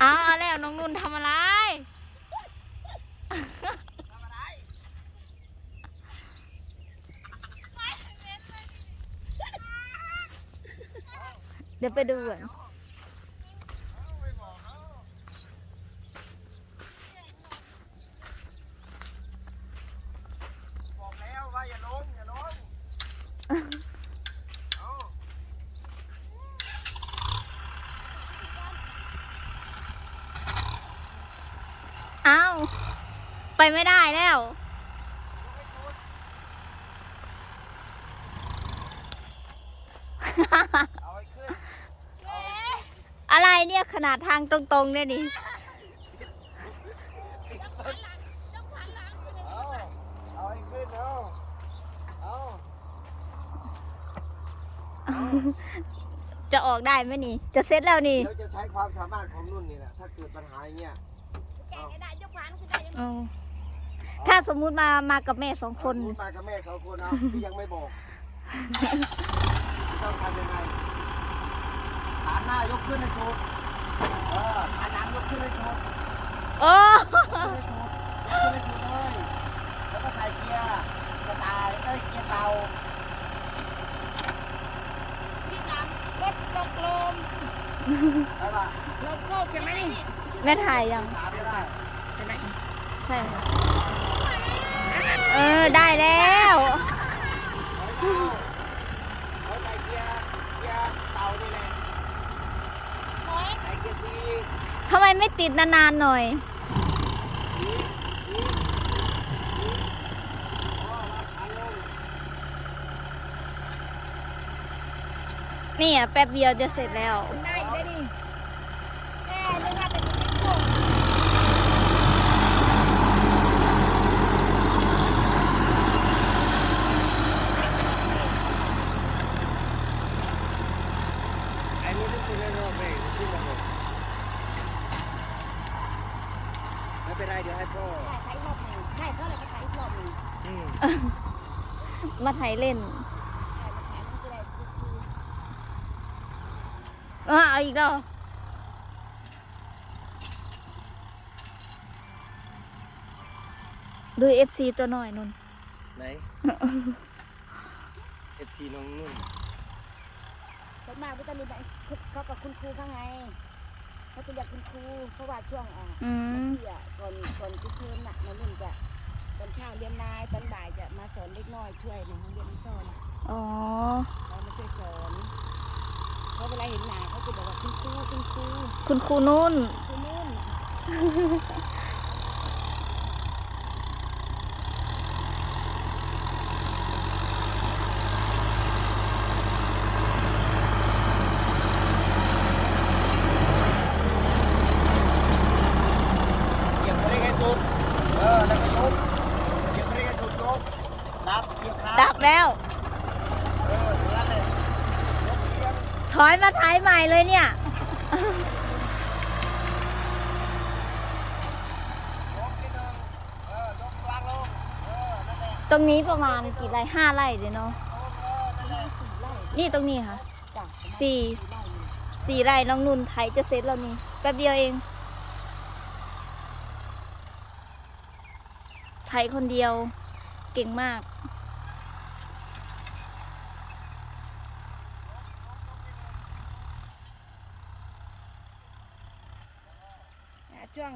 อ้าเอาแล้วน้องนุ่นทำอะไรเดี๋ยวไปดูก่อน บอกแล้วว่าอย่าลงอย่าลงเอา เอา ไปไม่ได้แล้วเอาไว้ขึ้นอะไรเนี่ยขนาดทางตรงๆเนี่ยนี่เอาเอาไว้ขึ้นเอาเอาจะออกได้ไหมนี่ จะเซ็ตแล้วนี่เดี๋ยวจะใช้ความสามารถของนุ่นนี่แหละ ถ้าเกิดปัญหาอย่างเงี้ยเอา ถ้าสมมุติมามากับแม่สองคน สมมุติมากับแม่สองคนเอาที่ยังไม่บอกต้องทำยังไงขาหน้ายกขึ้นให้สุดเออขาหลังยกขึ้นให้สุดโอ้ยกขึ้นให้สุดยกขึ้นให้สุดเลยแล้วก็ใส่เกียร์กระต่ายเอ้ยเกียร์เตารถตกลมได้ปะลมโคกใช่ไหมนี่ แม่ถ่ายยังถามไม่ได้ ใช่ไหม ใช่ค่ะ เออ ได้แล้วทำไมไม่ติดนานๆหน่อยนี่อะแป๊บเดียวจะเสร็จแล้ว ได้ได้ดิแม่นึกว่าจะมีโคก ไอ้นี่นี่คือเรื่องโรคเองที่มันไม่เป็นไรเดี๋ยวให้พ่อใช้รอบหนึ่งใช่เขาเลยก็ใช้รอบหนึ่งอืมมาถ่ายเล่นใช่มาขายมันจะได้คือเออเอาอีกแล้วดูเอฟซีตัวหน่อยนุ่นไหน FC น้องนุ่น ส่วนมากวิตามินเขากับคุณครูข้างในเขาจะเรียกคุณครูเพราะว่าช่วงอ่าอืม ที่อะก่อนก่อนทุกคืนน่ะมารุ่นจะตอนเช้าเรียนนายตอนบ่ายจะมาสอนเล็กน้อยช่วยในห้องเรียนสอนอ๋อ เขามาช่วยสอนเขาเวลาเห็นหนาเขาจะบอกว่าคุณครูคุณครูคุณครูนุ่น คุณนุ่น เหยียบไปได้ไงสุด เออ แล้วก็ยกเหยียบไปได้ไงสุดยกดับเหยียบขา ดับแล้ว เออนั่นเลยยกเหยียบ ถอย มาถ่ายใหม่เลยเนี่ย ตรงนี้ประมาณกี่ไร่ห้าไร่เลยเนาะ นี่ตรงนี้ค่ะสี่สี่ไร่น้องนุ่นไถจะเสร็จแล้วนี่แป๊บเดียวเองไถคนเดียวเก่งมาก อ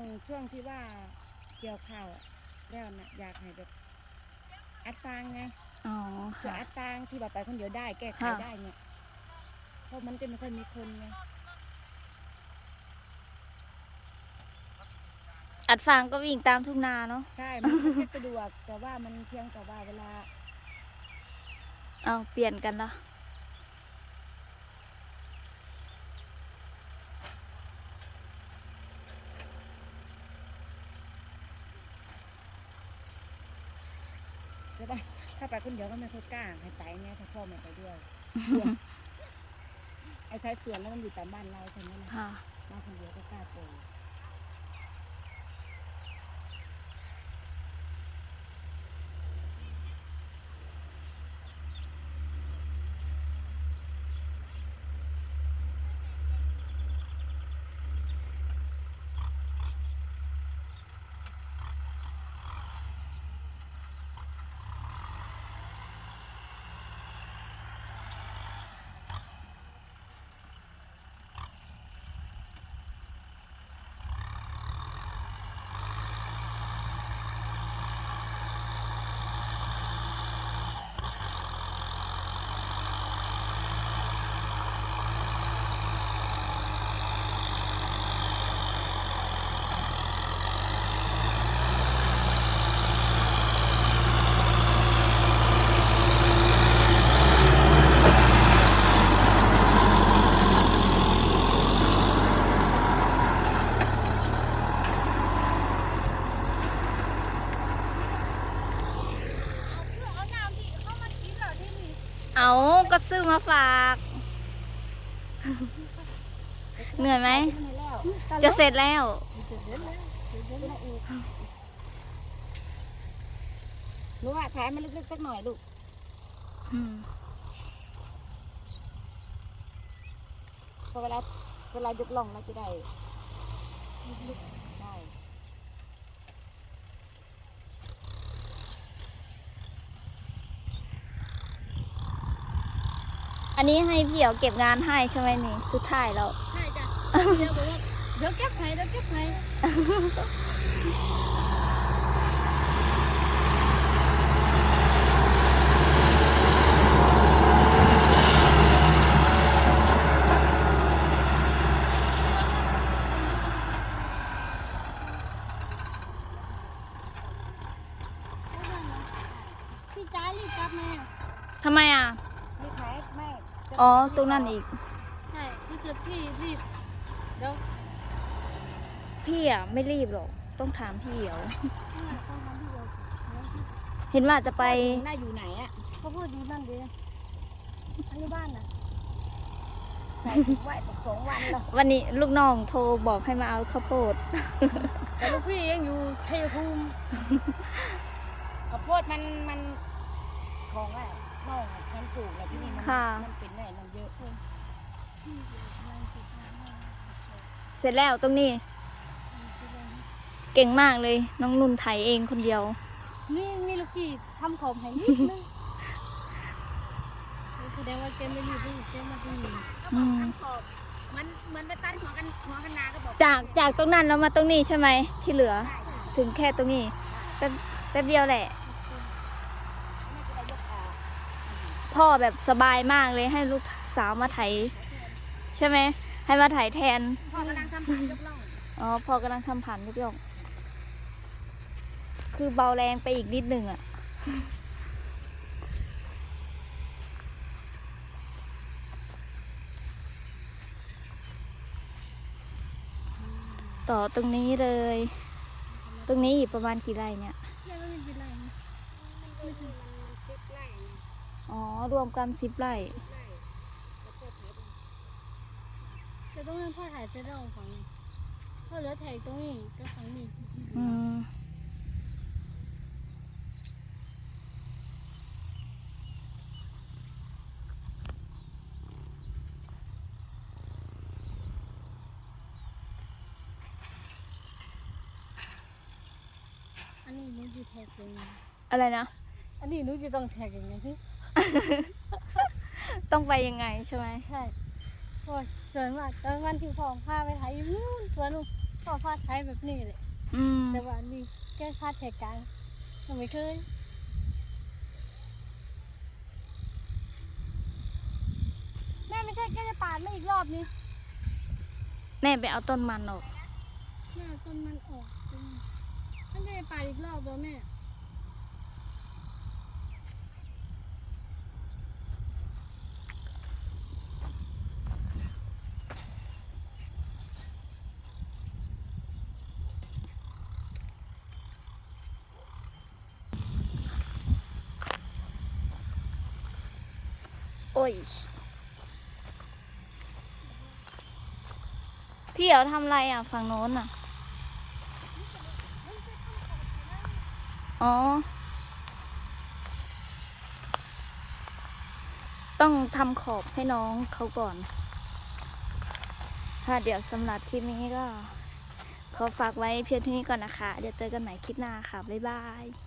ะ ช่วงช่วงที่ว่าเกี่ยวข้าวอะแล้วนะอยากให้แบบอัดตังไงอ๋อเผื่อค่ะ อัดตังที่เราไปคนเดียวได้ แก้ไขค่ะ ได้เนี่ยเพราะมันจะไม่ค่อยมีคนไงอัดฟางก็วิ่งตามทุ่งนาเนาะใช่ มันไม่ค่อยสะดวกแต่ว่ามันเพียงแต่ว่าเวลา เอาเปลี่ยนกันละจะได้ถ้าไปคนเดียวก็ไม่ค่อยกล้าให้ไปไงถ้าพ่อไม่ไปด้วยกลัวไอ้ท้ายสวนแล้วมันอยู่แต่บ้านเราใช่ไหมล่ะค่ะมาคนเดียวก็กล้าไป ก็ซื้อ มาฝาก เหนื่อยไหม จะเสร็จแล้วหนูอะถ่ายมันลึกๆสักหน่อยลูกอืมพอเวลาเวลายกล่องเราจะได้ลึกๆ อันนี้ให้พี่เอ๋วเก็บงานให้ใช่ไหมนี่สุดท้ายแล้วใช่จ้ะเดี๋ยวบอกว่าเดี๋ยวเก็บให้เดี๋ยวเก็บให้ พี่จ้ารีบกลับมา ทำไมอะ นี่ขายไม่จะ อ๋อ ตรงนั้นอีก ใช่ถ้าเกิดพี่รีบเดี๋ยวพี่อะไม่รีบหรอก ต้องถามพี่เอ๋วต้องทำพี่เดียวเห็นว่าจะไปหน้าอยู่ไหนอะเขาพูดดีนั่นดีอันนี้บ้านน่ะใส่ถุงไว้ตกสองวันแล้ววันนี้ลูกน้องโทรบอกให้มาเอาข้าวโพด แต่ลูกพี่ยังอยู่ชัยภูมิข้าวโพดมันมันของอะ น้องอะฉันปลูกแล้วที่นี่มันค่ะ มันเป็นแหน่มันเยอะเพิ่มเสร็จแล้วตรงนี้ เก่งมากเลย น้องนุ่นไถเองคนเดียว นี่มีลูกพี่ทำขอบให้นิดนึงแสดงว่าแกไม่รีบรีบแกมาที่นี่ก็บอกทำขอบมันเหมือนไปตัดหัวกันหัวกันนาก็บอกจากจากตรงนั้นเรามาตรงนี้ใช่ไหมที่เหลือ ถึงแค่ตรงนี้แป๊บแป๊บเดียวแหละ น่าจะได้ยกอ่า พ่อแบบสบายมากเลยให้ลูกสาวมาไถใช่ไหม ให้มาไถแทน พ่อกำลังทำผ่านยกล่องอ๋อพ่อกำลังทำผ่านทุกอย่างคือเบาแรงไปอีกนิดหนึ่งอะต่อตรงนี้เลย ตรงนี้อีกประมาณกี่ไร่เนี่ย แกก็ไม่เป็นไรนะ มันมันซิปไล่ไง อ๋อ รวมกันสิบไร่ไล่แล้วก็ถ่ายตรงแต่ต้องให้พ่อถ่ายเสร็จแล้วเอาฝั่งนี้พ่อเหลือถ่ายตรงนี้ก็ฝั่งนี้อืมอันนี้หนูจะแท็กยังไงอะไรนะ อันนี้หนูจะต้องแท็กยังไงพี่ ต้องไปยังไงใช่ไหมใช่พอส่วนมากตอนวันที่พ่อพาไปถ่ายอยู่นู่นสวนนู่นพ่อพาถ่ายแบบนี้เลยอืมแต่ว่าอันนี้แกพาแท็กกลางหนูไม่เคยแม่ไม่ใช่แกจะปาดไม่อีกรอบนี้แม่ไปเอาต้นมันออกแม่เอาต้นมันออกตรงนี้มันจะไปปาดอีกรอบบ่แม่ ยพี่เอ๋วทำไรอะ ฝั่งโน้นอะ อ๋อ ต้องทำขอบให้น้องเขาก่อน ค่ะเดี๋ยวสำหรับคลิปนี้ก็ ขอฝากไว้เพียงเท่านี้ก่อนนะคะ เดี๋ยวเจอกันใหม่คลิปหน้าค่ะ บ๊ายบาย